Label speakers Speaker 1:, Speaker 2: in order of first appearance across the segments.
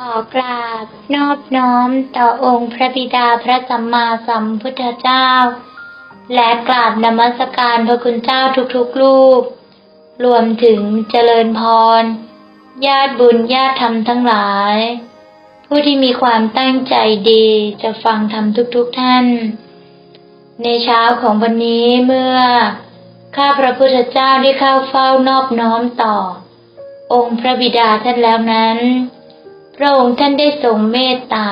Speaker 1: ขอกราบนอบน้อมต่อองค์พระบิดาพระสัมมาสัมพุทธเจ้า และกราบนมัสการพระคุณเจ้าทุกๆรูป รวมถึงเจริญพร ญาติบุญญาติธรรมทั้งหลาย ผู้ที่มีความตั้งใจดีจะฟังธรรมทุกๆท่าน ในเช้าของวันนี้เมื่อ ข้าพระพุทธเจ้าได้เข้าเฝ้านอบน้อมต่อ องค์พระบิดาท่านแล้วนั้น พระองค์ท่านได้ทรงเมตตา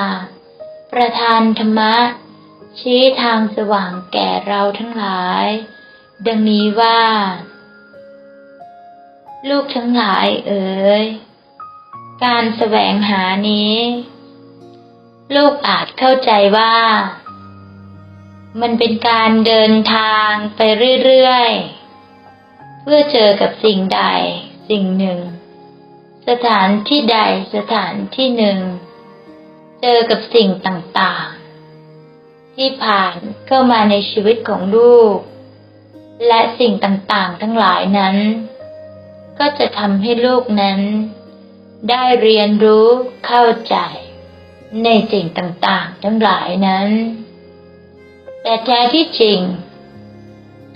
Speaker 1: ประทานธรรมะ ชี้ทางสว่างแก่เราทั้งหลาย ดังนี้ว่า ลูกทั้งหลายเอ๋ยการแสวงหานี้ ลูกอาจเข้าใจว่า มันเป็นการเดินทางไปเรื่อย ๆ เพื่อเจอกับสิ่งใดสิ่งหนึ่ง สถานที่ใดสถานที่หนึ่ง เจอกับสิ่งต่างๆ ที่ผ่านเข้ามาในชีวิตของลูก และสิ่งต่างๆ ทั้งหลายนั้น ก็จะทำให้ลูกนั้น ได้เรียนรู้เข้าใจ ในสิ่งต่างๆ ทั้งหลายนั้น แต่แท้ที่จริง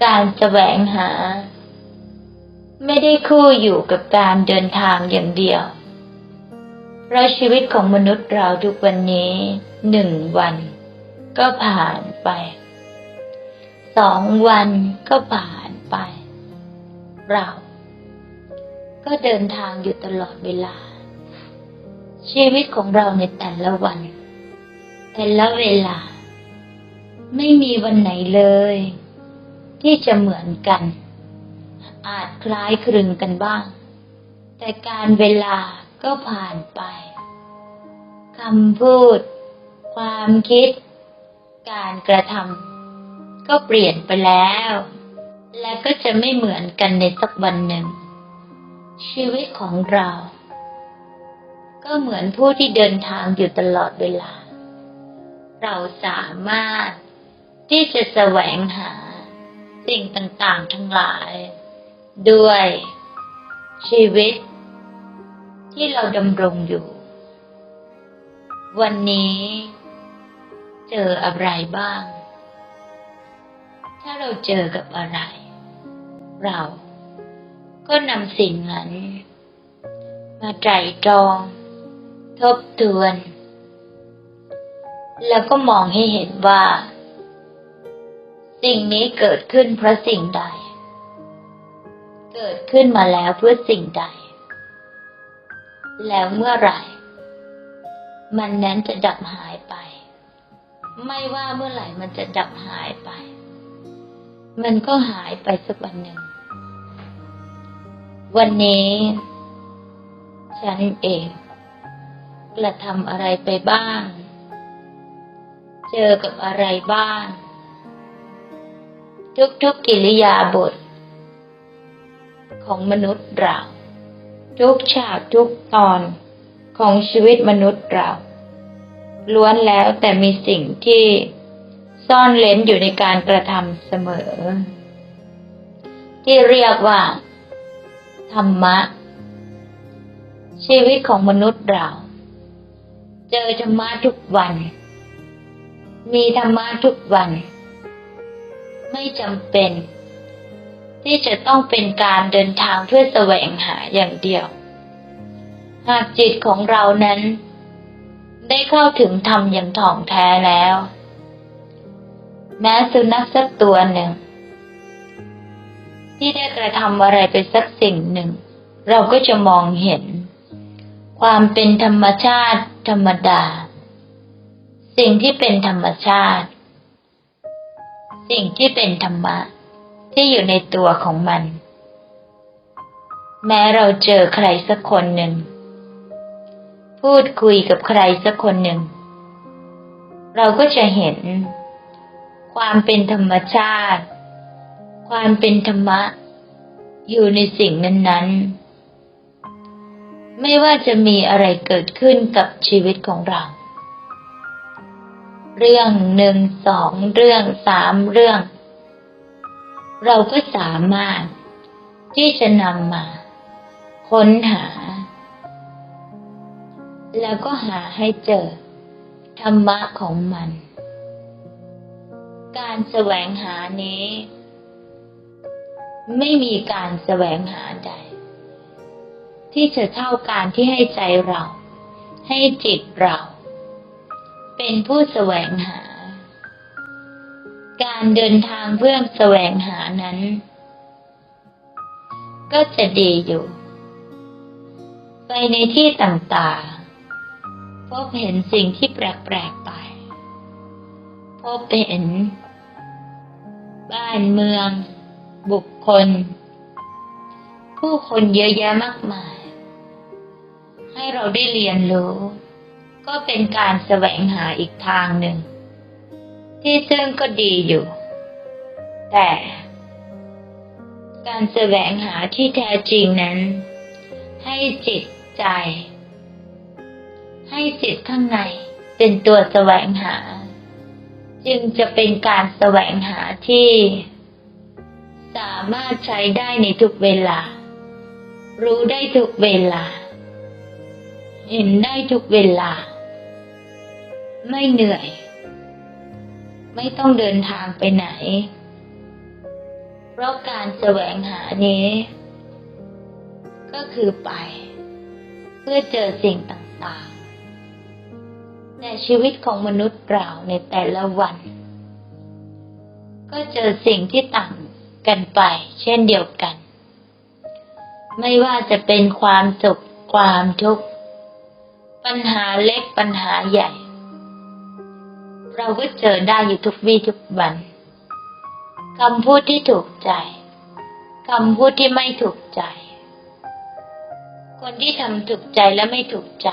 Speaker 1: การแสวงหา ไม่ได้คู่อยู่กับการเดินทางอย่างเดียวเพราะชีวิตของมนุษย์เราทุกวันนี้หนึ่งวันก็ผ่านไปสองวันก็ผ่านไป เรา ก็เดินทางอยู่ตลอดเวลา ชีวิตของเราในแต่ละวัน แต่ละเวลา ไม่มีวันไหนเลย ที่จะเหมือนกัน อาจคล้ายคลึงกันบ้าง แต่การเวลาก็ผ่านไปคำพูด ความคิด การกระทำก็เปลี่ยนไปแล้ว และก็จะไม่เหมือนกันในสักวันหนึ่ง ชีวิตของเรา ก็เหมือนผู้ที่เดินทางอยู่ตลอดเวลา เราสามารถที่จะแสวงหาสิ่งต่างๆทั้งหลาย ด้วย ชีวิต ที่เราดำรงอยู่ วันนี้ เจออะไรบ้าง ถ้าเราเจอกับอะไร เราก็นำสิ่งนั้น มาไตรตรอง ทบทวน แล้วก็มองให้เห็นว่า สิ่งนี้เกิดขึ้นเพราะสิ่งใด เกิดขึ้นมาแล้วเพื่อสิ่งใด แล้วเมื่อไหร่ มันนั้นจะดับหายไป ไม่ว่าเมื่อไหร่มันจะดับหายไป มันก็หายไปสักวันหนึ่ง วันนี้ฉันเองกระทำอะไรไปบ้าง เจอกับอะไรบ้าง ทุกๆกิริยาบท ของมนุษย์เรา ทุกฉากทุกตอนของชีวิตมนุษย์เราล้วนแล้วแต่มีสิ่งที่ซ่อนเล้นอยู่ในการกระทำเสมอ ที่เรียกว่า ธรรมะ ชีวิตของมนุษย์เรา เจอธรรมะทุกวัน มีธรรมะทุกวัน ไม่จำเป็น ที่จะต้องเป็นการเดินทางเพื่อแสวงหาอย่างเดียว หากจิตของเรานั้น ได้เข้าถึงธรรมอย่างถ่องแท้แล้ว แม้สุนัขสักตัวหนึ่ง ที่ได้กระทำอะไรไปสักสิ่งหนึ่ง เราก็จะมองเห็น ความเป็นธรรมชาติธรรมดา สิ่งที่เป็นธรรมชาติ สิ่งที่เป็นธรรมะ ที่อยู่ในตัวของมัน แม้เราเจอใครสักคนหนึ่ง พูดคุยกับใครสักคนหนึ่ง เราก็จะเห็น ความเป็นธรรมชาติ ความเป็นธรรมะ อยู่ในสิ่งนั้นๆ ไม่ว่าจะมีอะไรเกิดขึ้นกับชีวิตของเราเรื่องหนึ่งสองเรื่องสามเรื่อง เราก็สามารถที่จะนำมาค้นหา แล้วก็หาให้เจอธรรมะของมัน การแสวงหานี้ ไม่มีการแสวงหาใด ที่จะเท่าการที่ให้ใจเรา ให้จิตเรา เป็นผู้แสวงหา การเดินทางเพื่อแสวงหานั้น ก็จะดีอยู่ ไปในที่ต่างๆ พบเห็นสิ่งที่แปลกๆไป พบเห็น บ้านเมือง บุคคล ผู้คนเยอะแยะมากมาย ให้เราได้เรียนรู้ ก็เป็นการแสวงหาอีกทางหนึ่ง ที่ซึ่งก็ดีอยู่ แต่การแสวงหาที่แท้จริงนั้น ให้จิตใจ ให้จิตข้างในเป็นตัวแสวงหา จึงจะเป็นการแสวงหาที่ สามารถใช้ได้ในทุกเวลา รู้ได้ทุกเวลา เห็นได้ทุกเวลา ไม่เหนื่อย ไม่ต้องเดินทางไปไหน เพราะการแสวงหานี้ ก็คือไป เพื่อเจอสิ่งต่างๆในชีวิตของมนุษย์เราในแต่ละวัน ก็เจอสิ่งที่ต่างกันไป เช่นเดียวกัน ไม่ว่าจะเป็นความสุขความทุกข์ ปัญหาเล็กปัญหาใหญ่ เราก็เจอได้อยู่ทุกวี่ทุกวันคำพูดที่ถูกใจคำพูดที่ไม่ถูกใจ คนที่ทำถูกใจและไม่ถูกใจ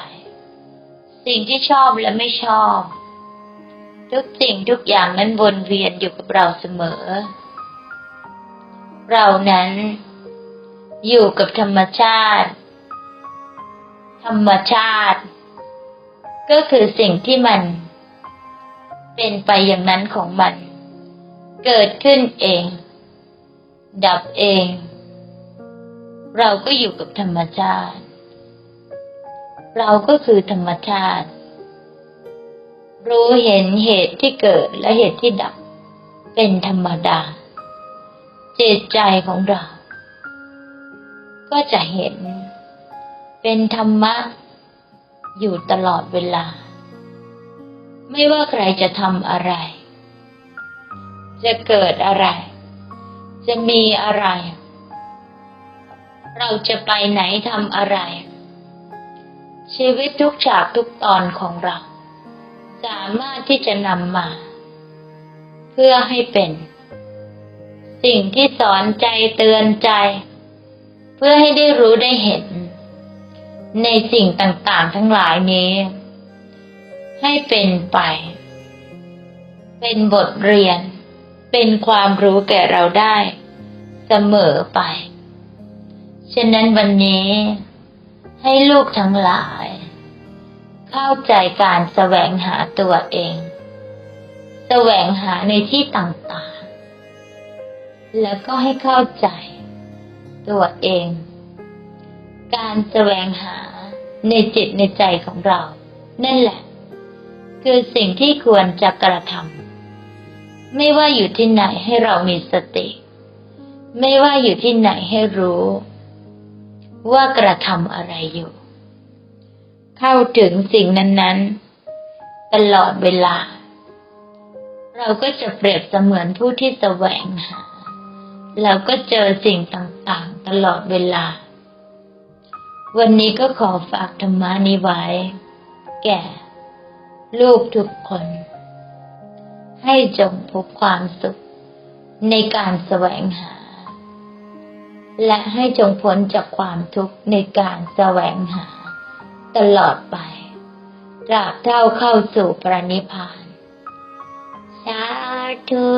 Speaker 1: สิ่งที่ชอบและไม่ชอบ ทุกสิ่งทุกอย่างนั้นวนเวียนอยู่กับเราเสมอ เรานั้น อยู่กับธรรมชาติ ธรรมชาติ ก็คือสิ่งที่มัน เป็นไปอย่างนั้นของมัน เกิดขึ้นเอง ดับเอง เราก็อยู่กับธรรมชาติ เราก็คือธรรมชาติ รู้เห็นเหตุที่เกิดและเหตุที่ดับ เป็นธรรมดา เจตใจของเรา ก็จะเห็น เป็นธรรมะ อยู่ตลอดเวลา ไม่ว่าใครจะทำอะไร จะเกิดอะไร จะมีอะไร เราจะไปไหนทำอะไร ชีวิตทุกฉากทุกตอนของเรา สามารถที่จะนำมา เพื่อให้เป็น สิ่งที่สอนใจเตือนใจ เพื่อให้ได้รู้ได้เห็น ในสิ่งต่างๆทั้งหลายนี้ ให้เป็นไป เป็นบทเรียน เป็นความรู้แก่เราได้ เสมอไป ฉะนั้นวันนี้ให้ลูกทั้งหลาย เข้าใจการแสวงหาตัวเอง แสวงหาในที่ต่างๆ แล้วก็ให้เข้าใจตัวเอง การแสวงหาในจิตในใจของเรา นั่นแหละ คือสิ่งที่ควรจะกระทำไม่ว่าอยู่ที่ไหนให้เรามีสติ ไม่ว่าอยู่ที่ไหนให้รู้ ว่ากระทำอะไรอยู่ เข้าถึงสิ่งนั้นๆ ตลอดเวลา เราก็จะเปรียบเสมือนผู้ที่แสวงหาเราก็เจอสิ่งต่างๆ ตลอดเวลา วันนี้ก็ขอฝากธรรมะนี้ไว้ แก่ ลูกทุกคน ให้จงพบความสุขในการแสวงหา และให้จงพ้นจากความทุกข์ในการแสวงหา ตลอดไปตราบเท่าเข้าสู่พระนิพพาน สาธุ